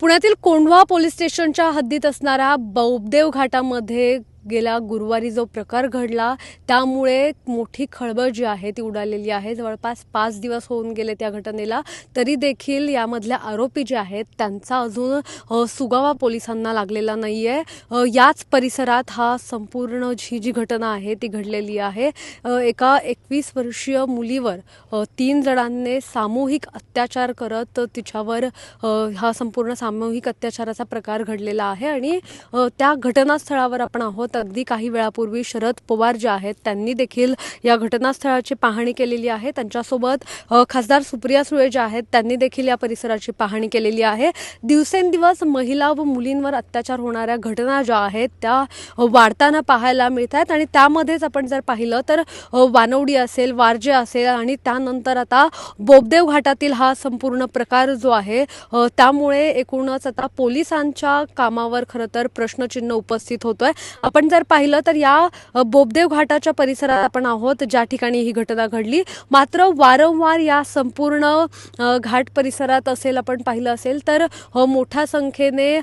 पुण्यातील कोंढवा पोलीस स्टेशनच्या हद्दीत असणाऱ्या बौबदेव घाटामध्ये गेला गुरुवारी जो प्रकार घडला त्यामुळे मोठी खळबळ जी आहे ती उडालेली आहे. जवळपास पाच दिवस होऊन गेले त्या घटनेला. तरी देखील यामधल्या आरोपी जे आहेत त्यांचा अजून सुगावा पोलिसांना लागलेला नाही आहे याच परिसरात हा संपूर्ण जी जी घटना आहे ती घडलेली आहे. एका एकवीस वर्षीय मुलीवर तीन जणांनी सामूहिक अत्याचार करत तिच्यावर हा संपूर्ण सामूहिक अत्याचाराचा प्रकार घडलेला आहे. आणि त्या घटनास्थळावर आपण आहोत. अगदी काही वेळापूर्वी शरद पवार जे आहेत त्यांनी देखील या घटनास्थळाची पाहणी केलेली आहे. त्यांच्यासोबत खासदार सुप्रिया सुळे ज्या आहेत त्यांनी देखील या परिसराची पाहणी केलेली आहे. दिवसेंदिवस महिला व मुलींवर अत्याचार होणाऱ्या घटना ज्या आहेत त्या वाढताना पाहायला मिळत आहेत आणि त्यामध्येच आपण जर पाहिलं तर वानवडी असेल वारजे असेल आणि त्यानंतर आता बोबदेव घाटातील हा संपूर्ण प्रकार जो आहे त्यामुळे एकूणच आता पोलिसांच्या कामावर खरं तर प्रश्नचिन्ह उपस्थित होतोय. आपण जर पाहिलं तर या बोबदेव घाटाच्या परिसरात आपण आहोत ज्या ठिकाणी ही घटना घडली. मात्र वारंवार या संपूर्ण घाट परिसरात असेल आपण पाहिलं असेल तर मोठ्या संख्येने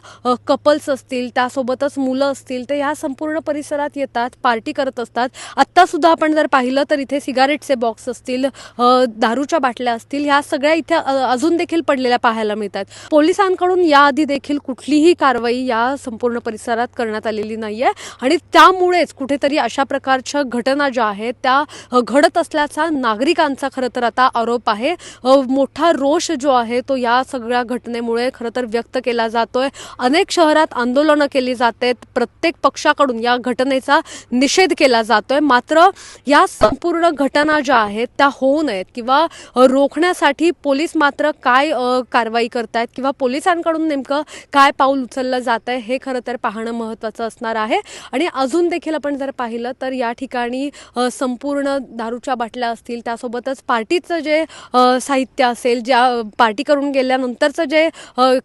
कपल्स असतील त्यासोबतच मुलं असतील ते या संपूर्ण परिसरात येतात पार्टी करत असतात. आत्तासुद्धा आपण जर पाहिलं तर इथे सिगारेटचे बॉक्स असतील दारूच्या बाटल्या असतील ह्या सगळ्या इथे अजून देखील पडलेल्या पाहायला मिळतात. पोलिसांकडून याआधी देखील कुठलीही कारवाई या संपूर्ण परिसरात करण्यात आलेली नाहीये. आणि त्यामुळेच कुठेतरी अशा प्रकारच्या घटना ज्या आहेत त्या घडत असल्याचा नागरिकांचा खरं तर आता आरोप आहे. मोठा रोष जो आहे तो या सगळ्या घटनेमुळे खरं तर व्यक्त केला जातोय. अनेक शहरात आंदोलनं केली जात. आहेत प्रत्येक पक्षाकडून या घटनेचा निषेध केला जातोय. मात्र या संपूर्ण घटना ज्या आहेत त्या होऊ नयेत किंवा रोखण्यासाठी पोलीस मात्र काय कारवाई करतायत किंवा पोलिसांकडून नेमकं काय पाऊल उचललं जात आहे हे खरं तर पाहणं महत्त्वाचं असणार आहे. आणि अजून देखील आपण जर पाहिलं तर या ठिकाणी संपूर्ण दारूच्या बाटल्या असतील त्यासोबतच पार्टीचं जे साहित्य असेल ज्या पार्टी करून गेल्यानंतरचं जे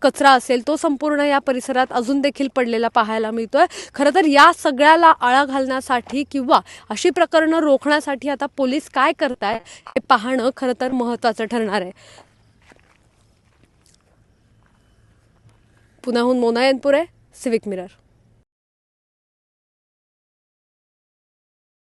कचरा असेल तो संपूर्ण या परिसरात अजून देखील पडलेला पाहायला मिळतोय. खरं तर या सगळ्याला आळा घालण्यासाठी किंवा अशी प्रकरणं रोखण्यासाठी आता पोलीस काय करताय हे पाहणं खरं तर महत्त्वाचं ठरणार आहे. पुण्याहून मोना यनपुरे सिविक मिरर